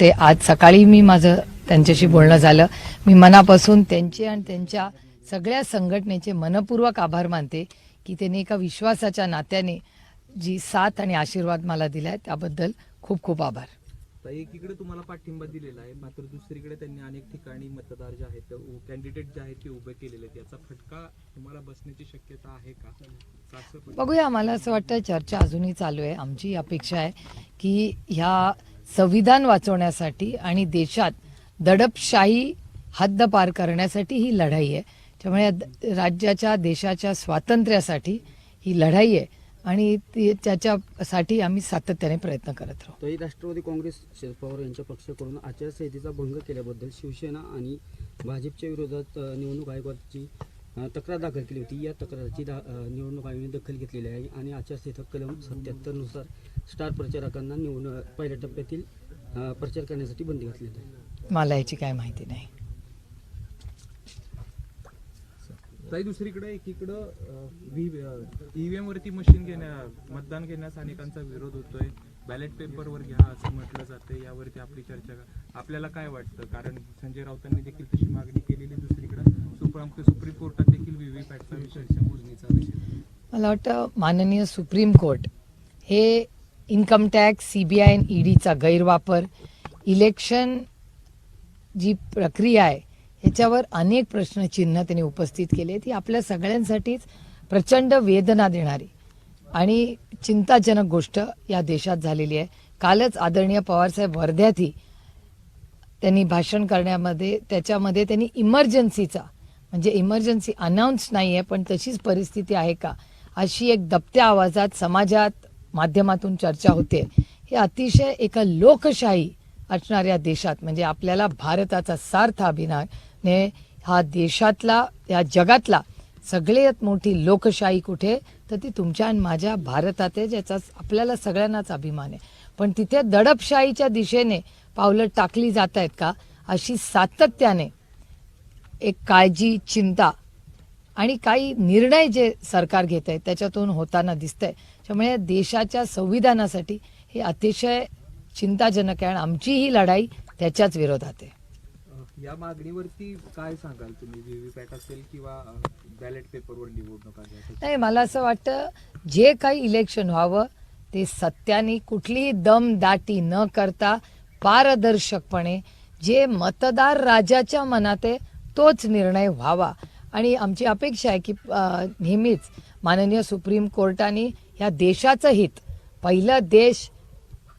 ते आज सकाळी मी माझं त्यांच्याशी बोलणं झालं. मी मनापासून त्यांचे आणि त्यांच्या सगळ्या संघटनेचे मनपूर्वक आभार मानते की त्यांनी एका विश्वासाच्या नात्याने जी साथ आणि आशीर्वाद मला दिलाय त्याबद्दल खूप खूप आभार. एकीकडे तुम्हाला पाठिंबा दिलेला आहे मात्र दुसरीकडे त्यांनी अनेक ठिकाणी मतदार जे आहेत कॅन्डिडेट जे आहेत ते उभे केलेले आहेत. याचा फटका तुम्हाला बसण्याची शक्यता आहे का? बघूया मला असं वाटतं चर्चा अजूनही चालू आहे. आमची अपेक्षा आहे की ह्या संविधान वाचवण्यासाठी आणि देशात दडपशाही हद्दपार करण्यासाठी ही लढाई आहे. त्यामुळे द- राज्याच्या देशाच्या स्वातंत्र्यासाठी ही लढाई आहे आणि ती त्याच्यासाठी आम्ही सातत्याने प्रयत्न करत राहू तरी राष्ट्रवादी काँग्रेस शरद पवार यांच्या पक्षाकडून आचारसंहितेचा भंग केल्याबद्दल शिवसेना आणि भाजपच्या विरोधात निवडणूक आयोगाची तक्रार दाखल केली होती. या तक्राराची दा- निवडणूक आयोगाने दखल घेतलेली आहे आणि आचारसंहिता कलम सत्याहत्तरनुसार स्टार प्रचारकांना निवडणूक पहिल्या टप्प्यातील प्रचार करण्यासाठी बंदी घातलेली आहे मला याची काय माहिती नाही. ताई दुसरीकडे एकीकडं ईव्हीएम वरती मशीन घेण्या मतदान घेण्यास अनेकांचा विरोध होतोय. बॅलेट पेपरवर घ्या असं म्हटलं जातं यावरती आपली चर्चा करा. आपल्याला काय वाटतं? कारण संजय राऊतांनी देखील तशी मागणी केलेली दुसरीकडे. सुप्रीम सुप्रीम कोर्टात देखील व्हीव्हीपॅटचा विषय मोजणीचा विषय. मला वाटतं माननीय सुप्रीम कोर्ट हे income tax C B I आणि ईडीचा गैरवापर इलेक्शन जी प्रक्रिया आहे ह्याच्यावर अनेक प्रश्नचिन्ह त्यांनी उपस्थित केले ती आपल्या सगळ्यांसाठीच प्रचंड वेदना देणारी आणि चिंताजनक गोष्ट या देशात झालेली आहे. कालच आदरणीय पवारसाहेब वर्ध्यातही त्यांनी भाषण करण्यामध्ये त्याच्यामध्ये त्यांनी इमर्जन्सीचा म्हणजे इमर्जन्सी अनाऊन्स नाही आहे पण तशीच परिस्थिती आहे का? अशी एक दबत्या आवाजात समाजात माध्यमातून चर्चा होते. हे अतिशय एका लोकशाही असणाऱ्या देशात म्हणजे आपल्याला भारताचा सार्थ अभिनयने हा देशातला या जगातला सगळ्यात मोठी लोकशाही कुठे? तर ती तुमच्या आणि माझ्या भारतात आहे ज्याचा आपल्याला सगळ्यांनाच अभिमान आहे. पण तिथे दडपशाहीच्या दिशेने पावलं टाकली जात आहेत का? अशी सातत्याने एक काळजी चिंता आणि काही निर्णय जे सरकार घेत आहे त्याच्यातून होताना दिसतंय. त्यामुळे देशाच्या संविधानासाठी हे अतिशय चिंताजनक आहे आणि आमची ही लढाई त्याच्याच विरोधात आहे. या मागणीवरती काय सांगाल तुम्ही? व्हीव्हीपॅट असेल किंवा बॅलेट पेपरवर निवडणूक नाही मला असं वाटतं जे काही इलेक्शन व्हावं ते सत्याने कुठलीही दमदाटी न करता पारदर्शकपणे जे मतदार राजाच्या मनात आहे तोच निर्णय व्हावा. आणि आमची अपेक्षा आहे की नेहमीच माननीय सुप्रीम कोर्टाने ह्या देशाचं हित पहिलं देश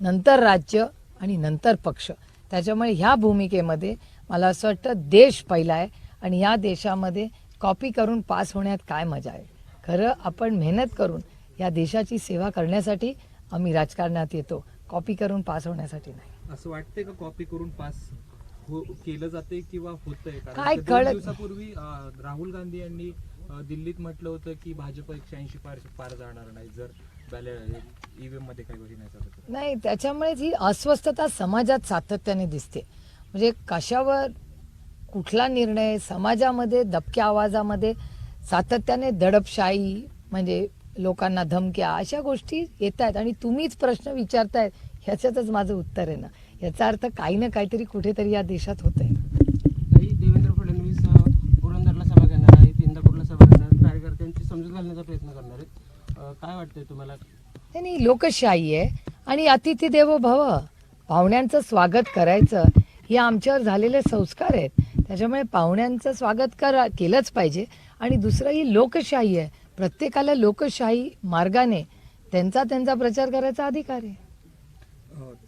नंतर राज्य आणि नंतर पक्ष त्याच्यामुळे ह्या भूमिकेमध्ये मला असं वाटतं देश पहिला आहे आणि या देशामध्ये कॉपी करून पास होण्यात काय मजा आहे? खरं आपण मेहनत करून या देशाची सेवा करण्यासाठी आम्ही राजकारणात येतो. कॉपी करून पास होण्यासाठी नाही. असं वाटतंय का कॉपी करून पास हो केलं जाते किंवा होतंय? काय कळत- दिवसापूर्वी राहुल गांधी यांनी दिल्लीत म्हटलं होतं की भाजप एकशे ऐंशी पार पार जाणार नाही जर ईव्हीएममध्ये काही गोष्टी नाही. नाही त्याच्यामुळेच ही अस्वस्थता समाजात सातत्याने दिसते. म्हणजे कशावर कुठला निर्णय समाजामध्ये दबक्या आवाजामध्ये सातत्याने दडपशाही म्हणजे लोकांना धमक्या अशा गोष्टी येत आहेत आणि तुम्हीच प्रश्न विचारतायत ह्याच्यातच माझं उत्तर आहे ना. याचा अर्थ काही ना काहीतरी कुठेतरी या देशात होत आहे काही देवेंद्र फडणवीस पुरंदरला सभा घेणार आहेत इंदापूरला सभा घेणार कार्यकर्त्यांची समजूत घालण्याचा प्रयत्न करणार आहेत. काय वाटतंय तुम्हाला? नाही, नाही लोकशाही आहे आणि अतिथी देवो भव. पाहुण्यांचं स्वागत करायचं. हे आमच्यावर झालेले संस्कार आहेत. त्याच्यामुळे पाहुण्यांचं स्वागत करा केलंच पाहिजे. आणि दुसरं ही लोकशाही आहे. प्रत्येकाला लोकशाही मार्गाने त्यांचा त्यांचा प्रचार करायचा अधिकार आहे.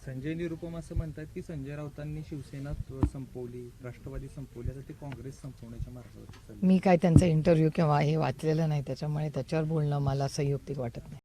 संजय निरुपम असं म्हणतात की संजय राऊतांनी शिवसेना संपवली राष्ट्रवादी संपवली आता ते काँग्रेस संपवण्याच्या मार्गावर. मी काय त्यांचा इंटरव्ह्यू किंवा हे वाचलेलं नाही त्याच्यामुळे त्याच्यावर बोलणं मला संयुक्तिक वाटत नाही.